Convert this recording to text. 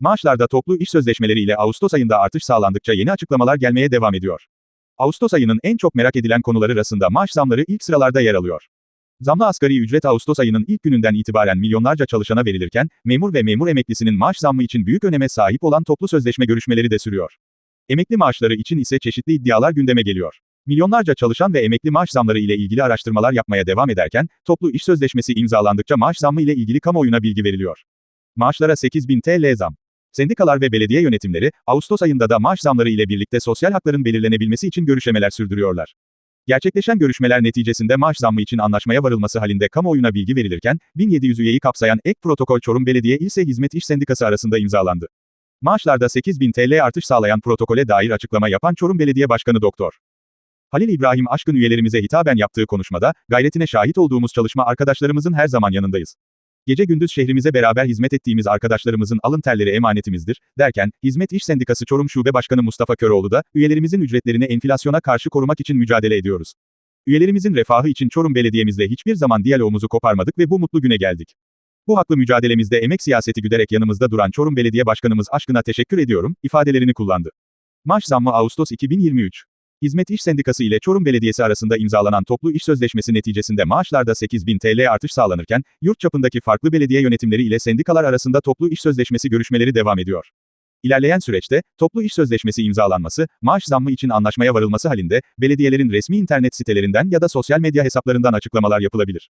Maaşlarda toplu iş sözleşmeleri ile Ağustos ayında artış sağlandıkça yeni açıklamalar gelmeye devam ediyor. Ağustos ayının en çok merak edilen konuları arasında maaş zamları ilk sıralarda yer alıyor. Zamlı asgari ücret Ağustos ayının ilk gününden itibaren milyonlarca çalışana verilirken, memur ve memur emeklisinin maaş zammı için büyük öneme sahip olan toplu sözleşme görüşmeleri de sürüyor. Emekli maaşları için ise çeşitli iddialar gündeme geliyor. Milyonlarca çalışan ve emekli maaş zamları ile ilgili araştırmalar yapmaya devam ederken, toplu iş sözleşmesi imzalandıkça maaş zammı ile ilgili kamuoyuna bilgi veriliyor. Maaşlara 8000 TL zam. Sendikalar ve belediye yönetimleri, Ağustos ayında da maaş zamları ile birlikte sosyal hakların belirlenebilmesi için görüşmeler sürdürüyorlar. Gerçekleşen görüşmeler neticesinde maaş zammı için anlaşmaya varılması halinde kamuoyuna bilgi verilirken, 1700 üyeyi kapsayan ek protokol Çorum Belediye İlse Hizmet İş Sendikası arasında imzalandı. Maaşlarda 8000 TL artış sağlayan protokole dair açıklama yapan Çorum Belediye Başkanı Doktor. Halil İbrahim Aşkın üyelerimize hitaben yaptığı konuşmada, gayretine şahit olduğumuz çalışma arkadaşlarımızın her zaman yanındayız. Gece gündüz şehrimize beraber hizmet ettiğimiz arkadaşlarımızın alın terleri emanetimizdir, derken, Hizmet İş Sendikası Çorum Şube Başkanı Mustafa Köroğlu da, üyelerimizin ücretlerini enflasyona karşı korumak için mücadele ediyoruz. Üyelerimizin refahı için Çorum Belediye'mizle hiçbir zaman diyalogumuzu koparmadık ve bu mutlu güne geldik. Bu haklı mücadelemizde emek siyaseti güderek yanımızda duran Çorum Belediye Başkanımız Aşkın'a teşekkür ediyorum, ifadelerini kullandı. Maaş zammı Ağustos 2023 Hizmet İş Sendikası ile Çorum Belediyesi arasında imzalanan toplu iş sözleşmesi neticesinde maaşlarda 8000 TL artış sağlanırken, yurt çapındaki farklı belediye yönetimleri ile sendikalar arasında toplu iş sözleşmesi görüşmeleri devam ediyor. İlerleyen süreçte, toplu iş sözleşmesi imzalanması, maaş zammı için anlaşmaya varılması halinde, belediyelerin resmi internet sitelerinden ya da sosyal medya hesaplarından açıklamalar yapılabilir.